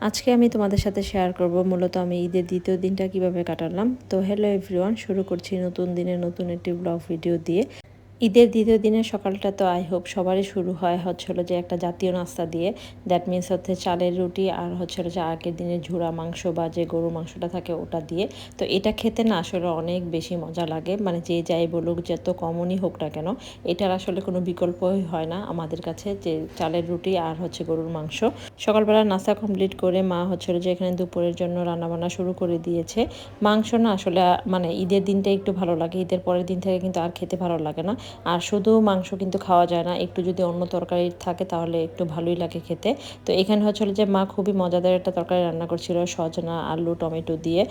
আজকে আমি তোমাদের সাথে শেয়ার করব। মূলত আমি ঈদের দ্বিতীয় দিনটা কীভাবে কাটালাম। তো হ্যালো এভরিওয়ান শুরু করছি নতুন দিনে নতুন একটি ব্লগ ভিডিও দিয়ে। ঈদের দ্বিতীয় দিনের সকালটা তো আই হোপ সবারই শুরু হয় হচ্ছিল যে একটা জাতীয় নাস্তা দিয়ে। দ্যাট মিনস হচ্ছে চালের রুটি আর হচ্ছিল যে আগের দিনের ঝুড়া মাংস বা যে গরু মাংসটা থাকে ওটা দিয়ে। তো এটা খেতে না আসলে অনেক বেশি মজা লাগে মানে যে যাই বলুক যত কমনই হোক না কেন, এটার আসলে কোনো বিকল্পই হয় না আমাদের কাছে যে চালের রুটি আর হচ্ছে গরুর মাংস। সকালবেলা নাস্তা কমপ্লিট করে মা হচ্ছিল যে এখানে দুপুরের জন্য রান্নাবান্না শুরু করে দিয়েছে। মাংস না আসলে মানে ঈদের দিনটা একটু ভালো লাগে, ঈদের পরের দিন থেকে কিন্তু আর খেতে ভালো লাগে না। আর শুধু মাংস কিন্তু খাওয়া যায় না, একটু যদি অন্য তরকারি থাকে তাহলে একটু ভালোই লাগে খেতে। তো এখানে হচ্ছিল যে মা খুবই মজাদার একটা তরকারি রান্না করছিল, সজনা, আলু, টমেটো দিয়ে,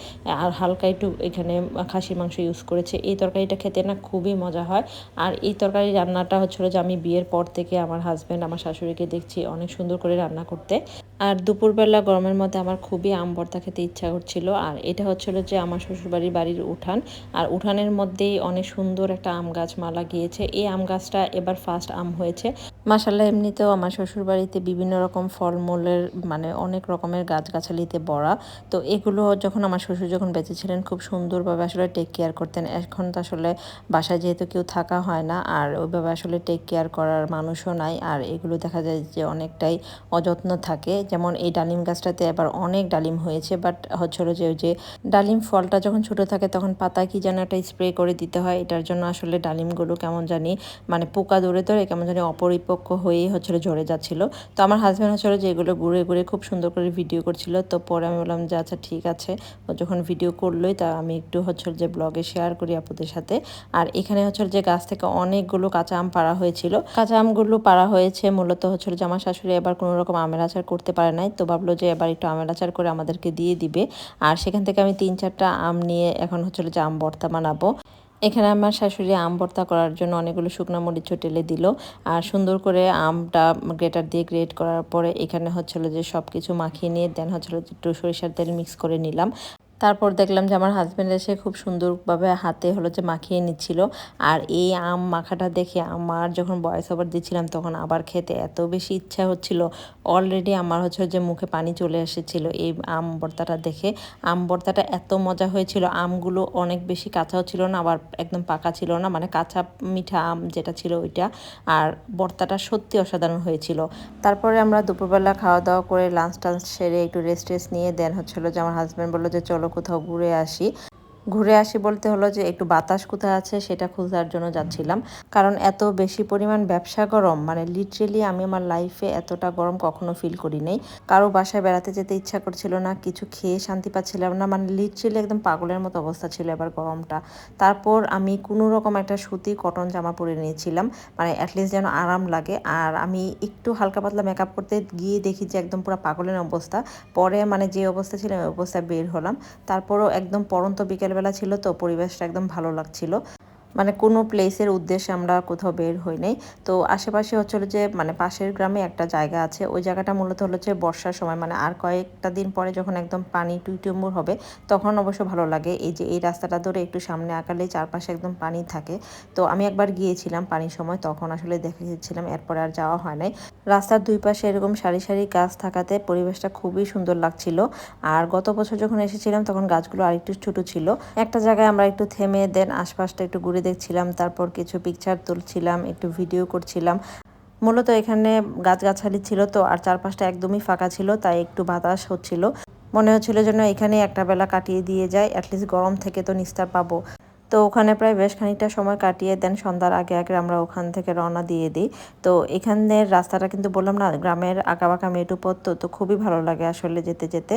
আর হালকা একটু এখানে খাসির মাংস ইউজ করেছে। এই তরকারিটা খেতে না খুবই মজা হয়। আর এই তরকারি রান্নাটা হচ্ছিল যে আমি বিয়ের পর থেকে আমার হাজব্যান্ড আমার শাশুড়িকে দেখছি অনেক সুন্দর করে রান্না করতে। আর দুপুরবেলা গরমের মধ্যে আমার খুবই আম ভর্তা খেতে ইচ্ছা করছিল। আর এটা হচ্ছিল যে আমার শ্বশুরবাড়ির বাড়ির উঠান। আর উঠানের মধ্যেই অনেক সুন্দর একটা আম গাছ মালা গিয়েছে। এই আম গাছটা এবার ফার্স্ট আম হয়েছে। মাসাল্লাহ এমনিতেও আমার শ্বশুরবাড়িতে বিভিন্ন রকম ফলমূলের মানে অনেক রকমের গাছগাছালিতে বড়া। তো এগুলো যখন আমার শ্বশুর যখন বেঁচে ছিলেন খুব সুন্দরভাবে আসলে টেক কেয়ার করতেন। এখন তো আসলে বাসায় যেহেতু কেউ থাকা হয় না, আর ওইভাবে আসলে টেক কেয়ার করার মানুষও নাই। আর এগুলো দেখা যায় যে অনেকটাই অযত্ন থাকে। যেমন এই ডালিম গাছটাতে এবার অনেক ডালিম হয়েছে বাট হচ্ছিল যে ওই যে ডালিম ফলটা যখন ছোট থাকে, তখন পাতা কি যেন একটা স্প্রে করে দিতে হয়। এটার জন্য আসলে ডালিমগুলো কেমন জানি মানে পোকা দৌড়ে ধরে কেমন জানি অপরিপক্ক হয়েই হচ্ছিল ঝরে যাচ্ছিল। তো আমার হাজব্যান্ড হচ্ছিল যে এগুলো ঘুরে ঘুরে খুব সুন্দর করে ভিডিও করছিল। তো পরে আমি বললাম যে আচ্ছা ঠিক আছে। যখন ভিডিও করলোই, তা আমি একটু হচ্ছিল যে ব্লগে শেয়ার করি আপুদের সাথে। আর এখানে হচ্ছিল যে গাছ থেকে অনেকগুলো কাঁচা আম পাড়া হয়েছিল। কাঁচা আমগুলো পাড়া হয়েছে, মূলত হচ্ছিল যে আমার শাশুড়ি এবার কোনো রকম আমের আচার করতে পারে নাই। তো ভাবলো যে এবার একটু আমের আচার করে আমাদেরকে দিয়ে দিবে। আর সেখান থেকে আমি তিন চারটা আম নিয়ে এখন হচ্ছিল যে আম ভর্তা বানাবো এখানে আমার শাশুড়ি আম ভর্তা করার জন্য অনেকগুলো শুকনো মরিচ টেলে দিল। আর সুন্দর করে আমটা গ্রেটার দিয়ে গ্রেট করার পরে এখানে হচ্ছিল যে সব কিছু মাখিয়ে নিয়ে, দেন হচ্ছিল একটু সরিষার তেল মিক্স করে নিলাম। তারপর দেখলাম যে আমার হাজব্যান্ড এসে খুব সুন্দরভাবে হাতে হলো যে মাখিয়ে নিচ্ছিল। আর এই আম মাখাটা দেখে আমার যখন বয়স ওভার দিচ্ছিলাম তখন আবার খেতে এত বেশি ইচ্ছা হচ্ছিল। অলরেডি আমার হচ্ছে যে মুখে পানি চলে এসেছিল এই আম ভর্তাটা দেখে। আম ভর্তাটা এত মজা হয়েছিল, আমগুলো অনেক বেশি কাঁচাও ছিল না, আবার একদম পাকা ছিল না মানে কাঁচা মিঠা আম যেটা ছিল ওইটা। আর ভর্তাটা সত্যি অসাধারণ হয়েছিল। তারপরে আমরা দুপুরবেলা খাওয়া দাওয়া করে লাঞ্চ টাঞ্চ সেরে একটু রেস্ট টেস্ট নিয়ে দেন হচ্ছিল যে আমার হাজব্যান্ড বলল যে, চলো কোথাও ঘুরে আসি। ঘুরে আসি বলতে হলো যে একটু বাতাস কোথায় আছে সেটা খোঁজার জন্য যাচ্ছিলাম। কারণ এত বেশি পরিমাণ ব্যবসা গরম মানে লিটারেলি আমি আমার লাইফে এতটা গরম কখনো ফিল করি নাই কারও বাসায় বেড়াতে যেতে ইচ্ছা করছিল না, কিছু খেয়ে শান্তি পাচ্ছিলাম না মানে লিটারেলি একদম পাগলের মতো অবস্থা ছিল এবার গরমটা। তারপর আমি কোনো রকম একটা সুতি কটন জামা পরে নিয়েছিলাম মানে অ্যাটলিস্ট যেন আরাম লাগে। আর আমি একটু হালকা পাতলা মেকআপ করতে গিয়ে দেখি যে একদম পুরো পাগলের অবস্থা। পরে মানে যে অবস্থা ছিল, ওই অবস্থায় বের হলাম। তারপরও একদম পরন্ত বিকেল সকালবেলা ছিল তো পরিবেশটা একদম ভালো লাগছিল। মানে কোনো প্লেসের উদ্দেশ্যে আমরা কোথাও বের হই নাই। তো আশেপাশে হচ্ছে যে মানে পাশের গ্রামে একটা জায়গা আছে, ওই জায়গাটা মূলত হলো যে বর্ষার সময় মানে আর কয়েকটা দিন পরে যখন একদম পানি টুইটুম্বুর হবে, তখন অবশ্য ভালো লাগে। এই যে, এই রাস্তাটা ধরে একটু সামনে আঁকালে চারপাশে একদম পানি থাকে। তো আমি একবার গিয়েছিলাম পানির সময়, তখন আসলে দেখে দেখেছিলাম এরপরে আর যাওয়া হয় নাই। রাস্তার দুই পাশে এরকম সারি সারি গাছ থাকাতে পরিবেশটা খুবই সুন্দর লাগছিল। আর গত বছর যখন এসেছিলাম, তখন গাছগুলো আরেকটু ছোট ছিল। একটা জায়গায় আমরা একটু থেমে দেন আশপাশটা একটু ঘুরে দেখছিলাম, তারপর কিছু পিকচার তুলছিলাম, একটু ভিডিও করছিলাম। মূলত এখানে গাছগাছালি ছিল তো, আর চারপাশটা একদমই ফাঁকা ছিল, তাই একটু বাতাস হচ্ছিল। মনে হচ্ছিল যেন এখানে একটা বেলা কাটিয়ে দিয়ে যায় অ্যাটলিস্ট গরম থেকে তো নিস্তার পাবো। তো ওখানে প্রায় বেশ খানিকটা সময় কাটিয়ে দেন। সন্ধ্যার আগে আগে আমরা ওখান থেকে রওনা দিয়ে দিই। তো এখানের রাস্তাটা কিন্তু বললাম না, গ্রামের আঁকাবাঁকা মেটু পথ তো তো খুবই ভালো লাগে আসলে যেতে যেতে।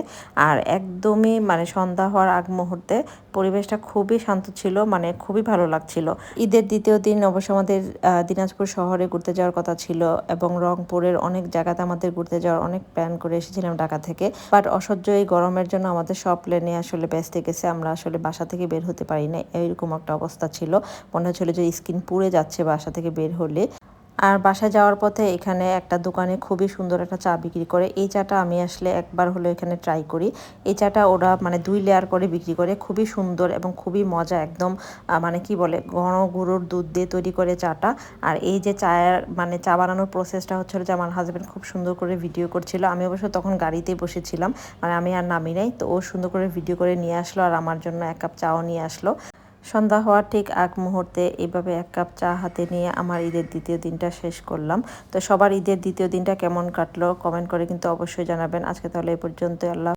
আর একদমই মানে সন্ধ্যা হওয়ার আগ মুহূর্তে পরিবেশটা খুবই শান্ত ছিল মানে খুবই ভালো লাগছিল। ঈদের দ্বিতীয় দিন অবশ্য আমাদের দিনাজপুর শহরে ঘুরতে যাওয়ার কথা ছিল এবং রংপুরের অনেক জায়গাতে আমাদের ঘুরতে যাওয়ার অনেক প্ল্যান করে এসেছিলাম ঢাকা থেকে। বাট অসহ্য এই গরমের জন্য আমাদের সব প্ল্যানে আসলে ব্যস্ত গেছে, আমরা আসলে বাসা থেকে বের হতে পারি না এরকম একটা অবস্থা ছিল। মনে হচ্ছিল যে স্কিন পুড়ে যাচ্ছে বাসা থেকে বের হলে। আর বাসায় যাওয়ার পথে এখানে একটা দোকানে খুবই সুন্দর একটা চা বিক্রি করে। এই চাটা আমি আসলে একবার হলো এখানে ট্রাই করি। এই চাটা ওরা মানে দুই লেয়ার করে বিক্রি করে। খুবই সুন্দর এবং খুবই মজা একদম মানে কি বলে, ঘন গুঁড়োর দুধ দিয়ে তৈরি করে চাটা। আর এই যে চায়ের মানে চা বানানোর প্রসেসটা হচ্ছিল যে আমার হাজব্যান্ড খুব সুন্দর করে ভিডিও করছিল। আমি অবশ্য তখন গাড়িতেই বসেছিলাম। মানে আমি আর নামি নাই, তো ও সুন্দর করে ভিডিও করে নিয়ে আসলো আর আমার জন্য এক কাপ চাও নিয়ে আসলো। সন্ধ্যা হওয়ার ঠিক আগ মুহূর্তে এইভাবে এক কাপ চা হাতে নিয়ে আমার ঈদের দ্বিতীয় দিনটা শেষ করলাম। তো সবার ঈদের দ্বিতীয় দিনটা কেমন কাটলো? কমেন্ট করে কিন্তু অবশ্যই জানাবেন। আজকে তাহলে এই পর্যন্ত আল্লাহ